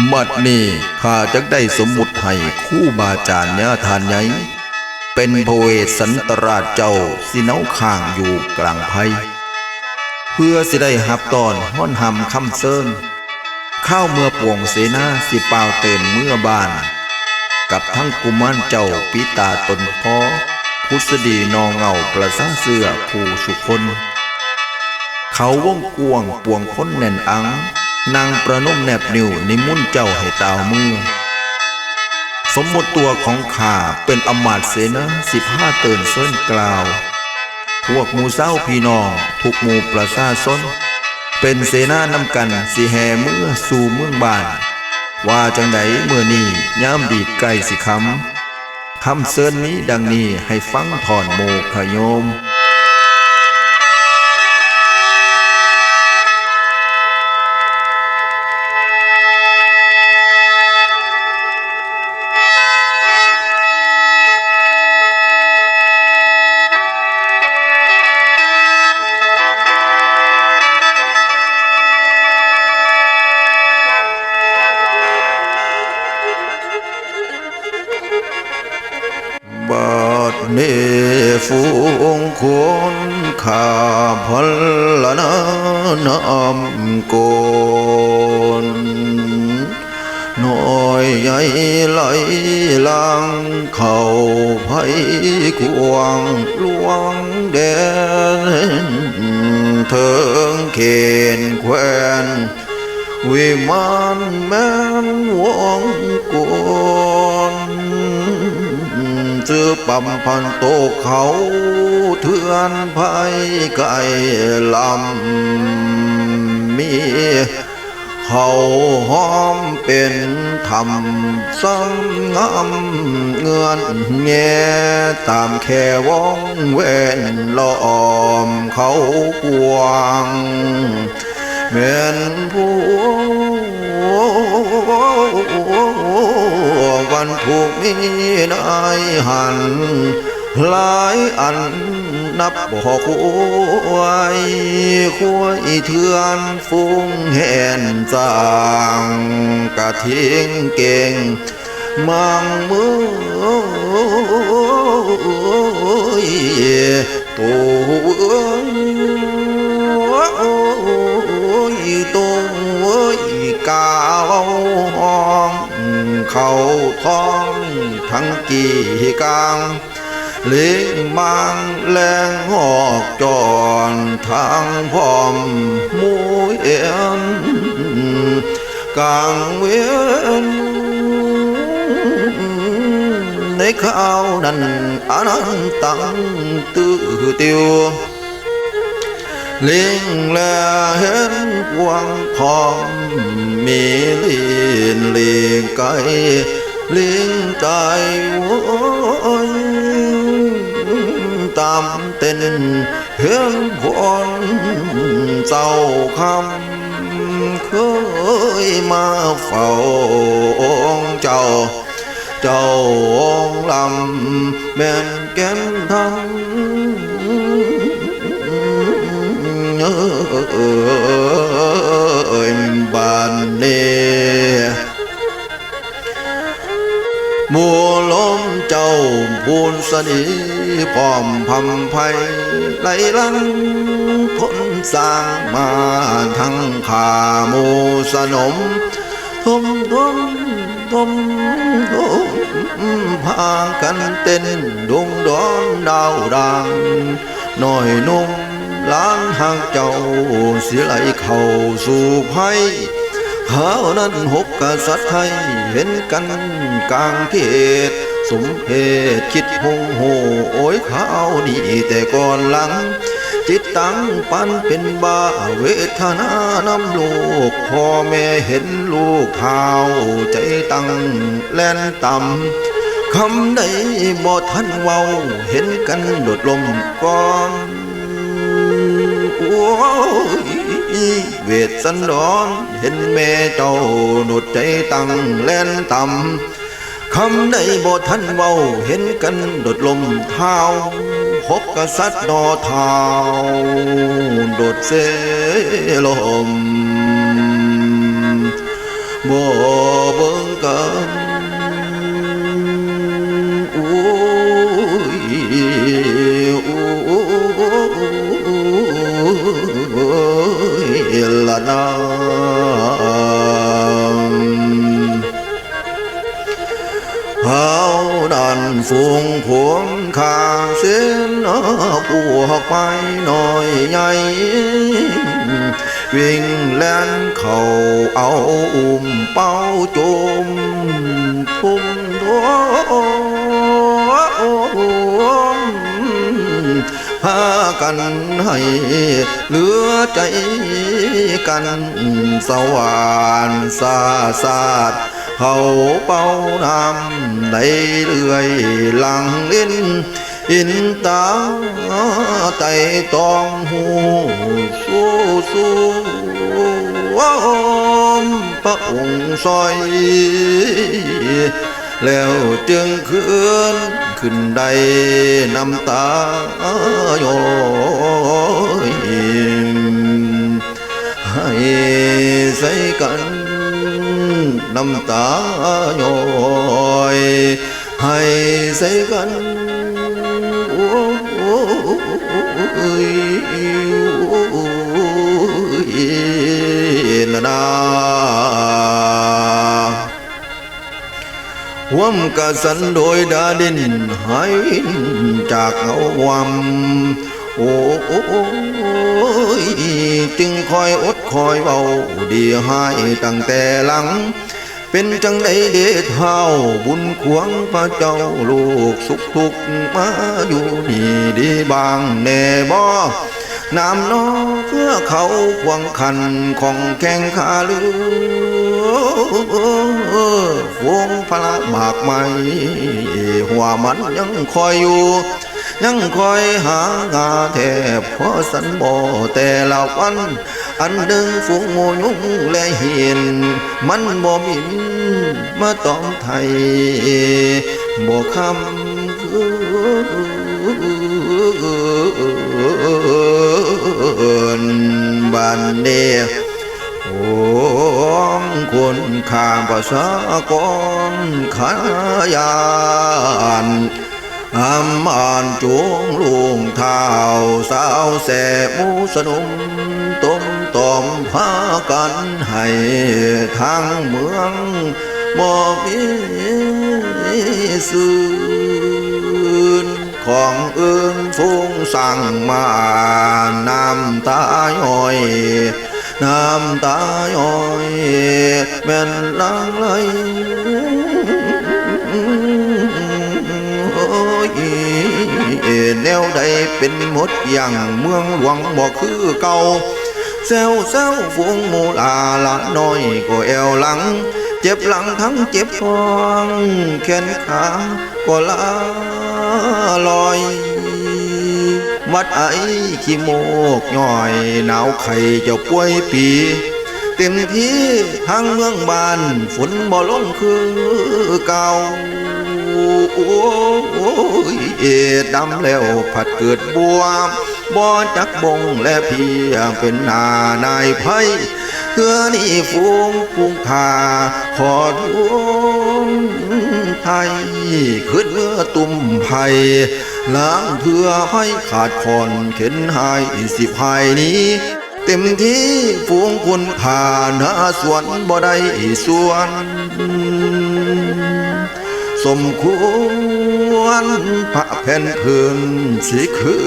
มัดนี้ข้าจักได้สมมุติให้คู่บาจารย์ญาทานใหญ่เป็นพระเวสสันตราชเจ้าสิเนาข้างอยู่กลางไพเพื่อสิได้หับตอนห้อนหำคำเซินข้าวเมื่อปวงเสนาสิเปล่าเตือนเมื่อบาน กับทั้งกุมารเจ้าปิตาตนพอพุทธดีนองเงาประสาเสื้อผู้สุคน เขาว่องกวงปวงค้นแน่นอัง นางประนมแนบนิ้วนิมุ่นเจ้าให้ตาวมือ สมมติตัวของข้าเป็นอมาตเสนาสิบห้าเตือนเส้นกล่าว พวกหมูเศร้าพี่น้องทุกหมูประชาชนเป็นเสนานำกันสิแห่เมื่อสู่เมืองบ้าน ว่าจังไดเมื่อนี้ย่ามดีดไก่สิคำคำเซินนี้ดังนี้ให้ฟังถอนโมพโยม เขาเถื่อนภัยไก่ลำมีเขาหอมเป็นธรรมสังงามเงื่อนแง่ตามแค่วงเวนล้อมเขากวางแม่นผู้วันถูกมีนายหัน หลายอันนับบ่ควยคุยเถื่อนฟุ้งแห่นสร้างกะทิ้งเก่งมังมือตัวตัวกาวห้อง เขาท้องทั้งกี่กลาง เลี้ยงมังแรงหอกจอนทางพร้อมมูเอ็นกลางเวียนในข้าวนั้นอนันตังตื้อเตียวเลี้ยงแลเห็นวางพร้อมมีลีนเลียงไก่เลี้ยงใจโว้ยตามเต้นเห็นพรเจ้าคำเคยมาเฝ้าอ งค์เจ้าเจ้าองค์ลำแม่นแก่นท มัวลมเจ้าพูนสนีพร้อมพำไพไหลลันพ้นสร้างมาทั้งขามูสนมทมทมทมทมพากันเต้นดงดอนดาวดังน้อยนุ่มล้านหางเจ้าเสียไหลเข้าสู่ภัย เขานั้นหกกษัตริย์ไทยเห็นกันกลางเขตสมเพศคิดหงโหโอ้ยข้าวนี่แต่ก่อนหลัง จิตตังปันเป็นบาเวทนานำลูกพ่อแม่เห็นลูกเท้าใจตั้งแล่นต่ำคำใดบ่ทันเว้าเห็นกันโดดลมก่อนโอ้ย เวทสันดอนเห็นแม่เจ้าโดดใจตั้งแล่นต่ำคำใดบ่ทันเว้าเห็นกันโดดลมเท้าหกกษัตริย์ดอเท้าโดดเสลมบ่เบิ่งกัน ให้เหลือใจกันสว่านซาซาดเขาเป่าน้ำในเรื่อยหลังลิ้นอินตาไต่ตองหูสู้สู้พระองค์ซอย แล้วจึงขึ้นขึ้นได้น้ำตาโยมให้ใส่กันน้ำตาย้อยให้ใส่กัน มกะสันโดยดาดินหายจากเงาวัมโอ้ยจึงคอยอดคอยเบาดีให้ตั้งแต่หลัง เป็นจังไดเดชเฮาบุญขวงพระเจ้าลูกสุขทุกข์มาอยู่นี่ดีบางแน่บ่น้ำนอเพื่อเขาควงคันของแข่งขาเลือ วงพระหมากไม้หัวมันยังคอยอยู่ ยังคอยหางาแทบพอสันบ่แต่ละวัน อันดึงฝูงโมยุงและเห็นมันบ่มินมาตอมไทยบ่คำคืนบ้านเดีย โอ้คนข้ามภาษากรขายานอำมานจวงลุงเท้าสาวแสบมูสนุมต้มตอมพากันให้ทางเมืองบ่มีสื่นของเอิงฟุ้งสั่งมาน้ำตาย้อย น้ำตาย้อยแม่นลางไหลโอ้ยแนวใดเป็นหมดอย่างเมืองหลวงบอกคือเก่าแซวแซวฝูงหมูลาละน้อยก็แอวหลัง เจ็บหลังทั้งเจ็บท้องแขนขาก็ลาลอย วัดไอ้ขี้โมกย่อยหนาวไข่เจ้าป่วยปี เต็มที่ทั้งเมืองบ้านฝนบ่ลงคือเก่าโอ้ยเอ็ดดำแล้วผัดเกิดบัวบ่จักบงและเพียงเป็นนานายไพ่เพื่อนี่ฟูงฟูงพาขอทวงไทยขึ้นเมื่อตุ่มไผ่ ล้างเพื่อให้ขาดคอนเข็นหายสิภายนี้ เต็มที่ฟูงคุณผ่าน้าสวนบ่ได้ส่วน สมควรพระแผ่นพื้นสิคื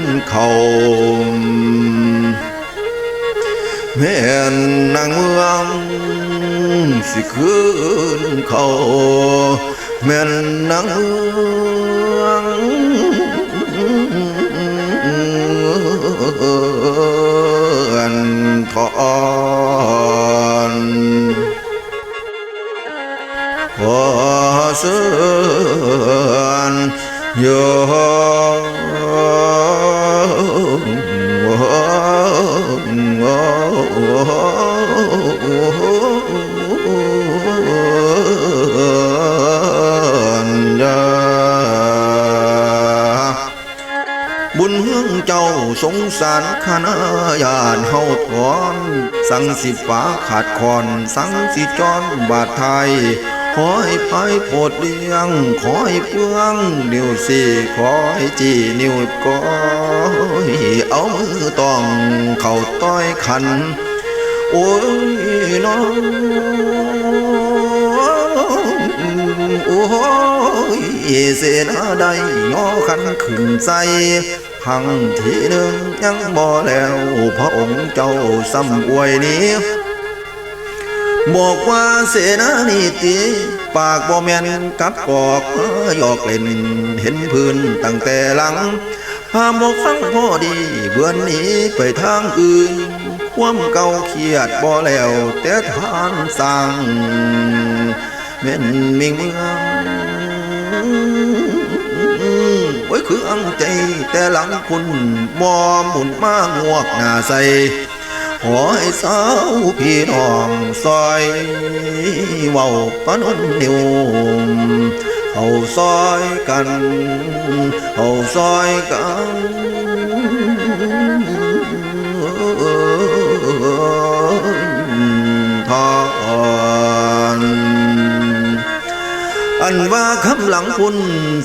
นเขาแม่นนางเมืองสิคืนเขา เม่นนางเมืองทนขอเสื่อนโย สงสารคณะญาติเฮาถอน สังสิฟ้าขาดคอน สังสิจอนบาดไทย ขอให้ไปโพดเลี้ยง ขอให้เพื่องนิ้วสี่ขอให้จีนิ้วก้อยเอามือต้องเข้าต้อยขัน โอ้ยน้องโอ้ยเสนาใดย่อขันขึ้นใจ พังทีหนึ่งยังบ่แล้วพระองค์เจ้าซ้ำอวยนี้ บอกว่าเสนานีตีปากบ่แม่นกับกอกหยอกเล่นเห็นพื้นตั้งแต่หลังพาบอกฟังพอดีเบือนนี้ไปทางอื่น ความเก่าเครียดบ่แล้วแต่ทานสร้างแม่นมิงเมืองโอ้ยคืออังใจ แต่หลังคุณบ่หมุนมางวกหน้าใสขอให้สาวพี่น้องซอยเว้าปนนนิวเอาซอยกันเอาซอยกันทอนอันว่าคำหลังคุณ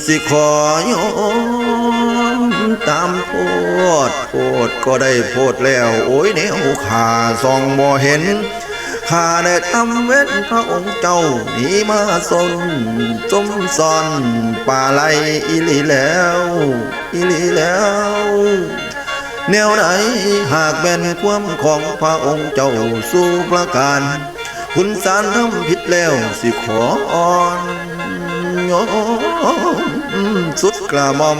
สิขอยอ ตามโพดโพดก็ได้โพดแล้ว โอ้ยแนวขาส่องบ่เห็นข้าได้ทำเว้นพระองค์เจ้าหนีมาสนจมซ่อนป่าไหลอีลีแล้วอีลีแล้วแนวไหนหากเป็นความของพระองค์เจ้าสู่ประการคุณสารทำผิดแล้วสิขออ่อนยอมสุดกระหม่อม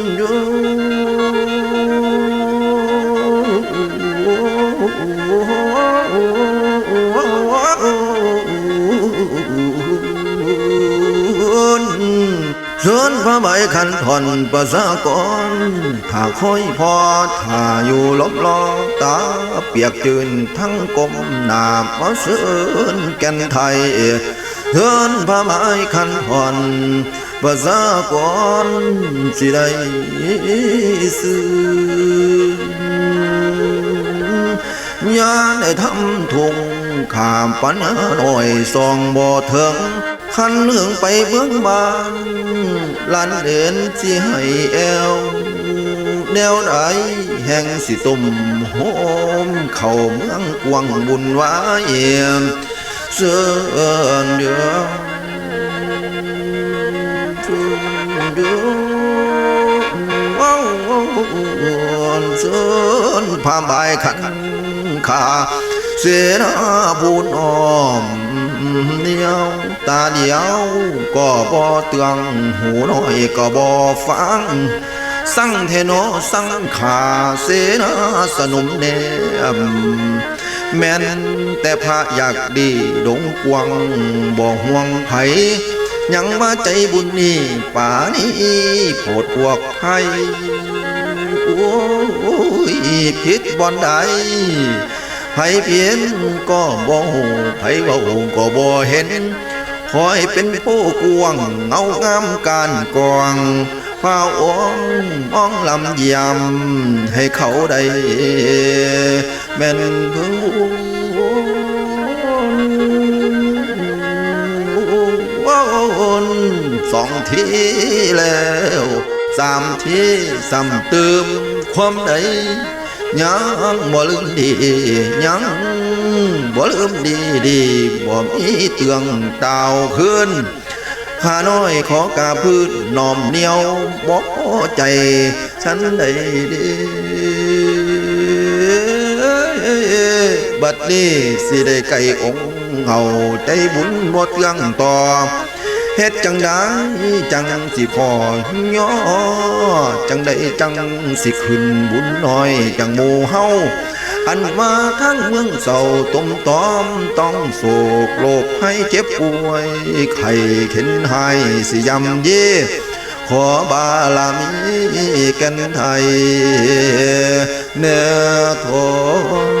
ขันถอนประสากรถ้าคอยพอถ้าอยู่ลบลอตาเปียกจืนทั้งกลมหนามาเสินแก่นไทยเชิญพระไม้ขันถอนประสากรสิได้ซื้อยาได้ทำทุงขามปัญหาหน่อยสองบ่เถิงขันเรื่องไปเบื้องบาน ลันเด่นสิให้แอวแนวใดแห่งสิตุ่มโหมเข้าเมืองกวงบุญวายเอียมเสื่อนเดือเสื่อนเดือว้าวเสือนพามบายขันขาเสนาบุญอ้อมเดียว ตาเดียวก็บ่เตืองหูน้อยก็บ่ฟัง สั่งเทโนสั่งขาเสนาสนุมเนมแม่นแต่พระอยากดีดงกวงบ่ห่วงไผยังมาใจบุญนี่ป่านี้โปรดพวกไผโอ้ยผิดบ่อนใดไผเพียนก็บ่หูไผเว้าก็บ่เห็น คอยเป็นผู้กวงเงางามการกวางพาองมองลำยี่ยมให้เขาได้แม่นพึงวนสองทีแล้วสามทีซ้ำเติมความใด ยังบ่ลืมดียังบ่ลืมดีดีบ่มีเตืองดาวขึ้นข้าน้อยขอกาพืชนอมเหนียวบ่พอใจฉันได้ดีบัดนี้สิได้ไก่องค์เฮาใจบุญบ่เตืองต่อ เฮ็ดจังได้จังสิพอย่อจังได้จังสิขึ้นบุญน้อยจังหมู่เฮาอันมาทั้งเมืองเศร้าต้มตอมต้องโศกโลกให้เจ็บป่วย ไข้เข็นหายสิยำเย่ขอบาลามีกันไทยเนื้อทน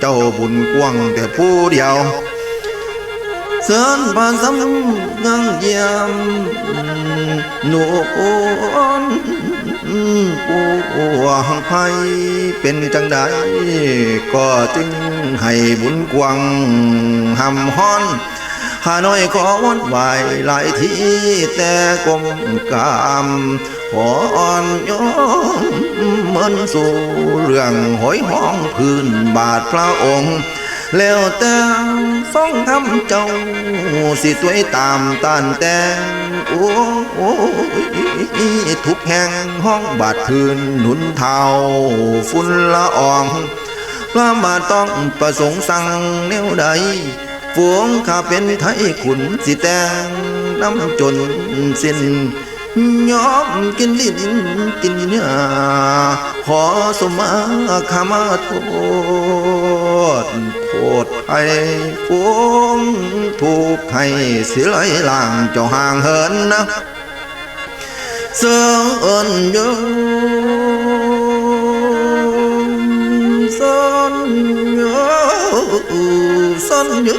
เจ้าบุญกว้างแต่ผู้เดียวเสินบานซ้ำยังเยี่ยมหนูอนผู้หังไพเป็นจังใดก็จึงให้บุญกว้างหำฮ้อน หาน้อยขอวันไหวหลายทีแต่กลมกามขออ่อนยอมเหมือนสู่เรื่องหอยห้องพื้นบาทพระองค์แล้วแต่สองคำเจ้า สิตัวยตามตานแต่งโอ้โอ้ยทุกแห่งห้องบาดพื้นหนุนเทาฝุ่นละอองพระบาทต้องประสงค์สั่งแนวใด ฝวงข้าเป็นไทยขุนสิแตงน้ำจนสิ้นยอมกินลิ้นกินเนื้อขอสมมาขมาโทษโทษไทยฝวงถูกไทยเสียไหลล่างเจ้าห่างเหินนะเสื่อนยมสอนย สนย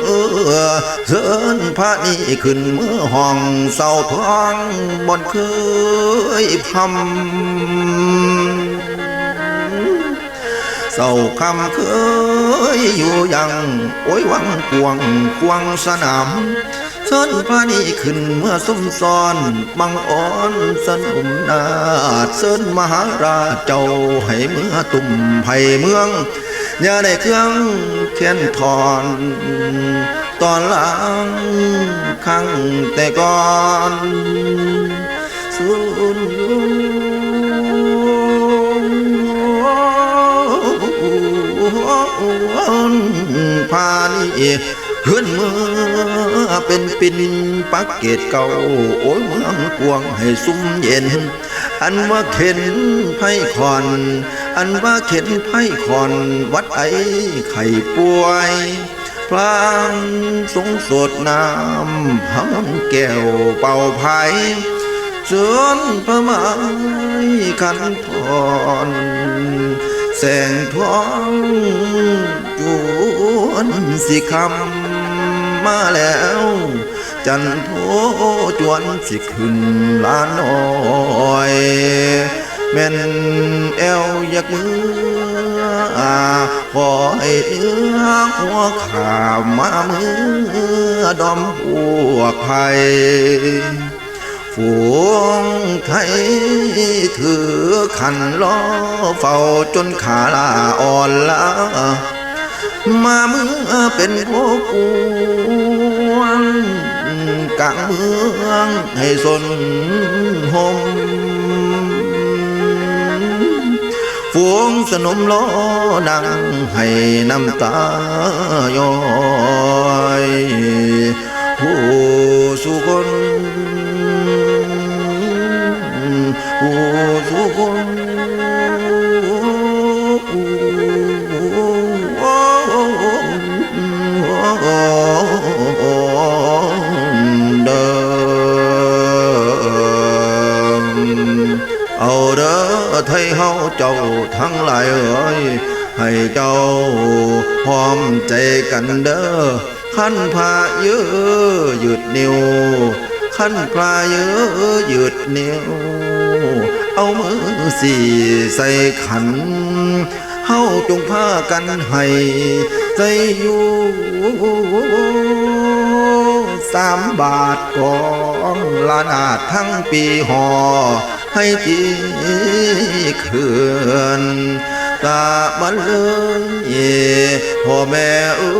เสินพระนี่ขึ้นเมื่อห้องเศร้าท้องบนเคยพำเศร้าคำเคยอยู่ยังโอ้ยวังกวงควงสนามเชิญพระนี่ขึ้นเมื่อสมซ้อนบังอ่อนสนุมนาเชิญมหาราชเจ้าให้เมื่อตุ่มไผ่เมือง อย่าได้เครื่องเขียนทอนตอนหลังครั้งแต่ก่อนสุนยุพานี่เฮือนเมื่อเป็นปินปักเกตเก่า โอ้ยเมืองกวงให้ซุ่มเย็น อันว่าเข็นไพ่คอน อันว่าเข็นไพ่คอนวัดไอไข่ป่วยพลางสงสดน้ำหำแก้วเป่าไผ่เสือนพระไม้ขันทอนแสงทองจวนสิคำมาแล้ว จันโทจวนสิขึ้นลานน้อย แม่นแอวอยากมือขอให้เอื้อหัวขามามือดอมพวกไผ่ฝูงไทยถือขันล้อเฝ้าจนขาลาอ่อนลามาเมื่อเป็นพวกกวงกลางเมืองให้สนหม วงสนมล้อดังให้น้ำตาย้อยผู้สุคนผู้สุคน ทั้งหลายเอ้ยให้เจ้าพร้อมใจกันเด้อขันพาเยอะหยุดนิ้วขันพาเยอะหยุดนิ้วเอามือสี่ใส่ขันเฮาจงพากันให้ใจอยู่สามบาทของลานาดทั้งปีหอ ให้ที่เขื่อนตามันเลยพ่อแม่เอ้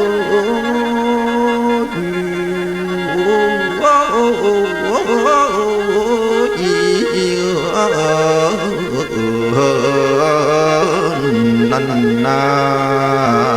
นั่นนา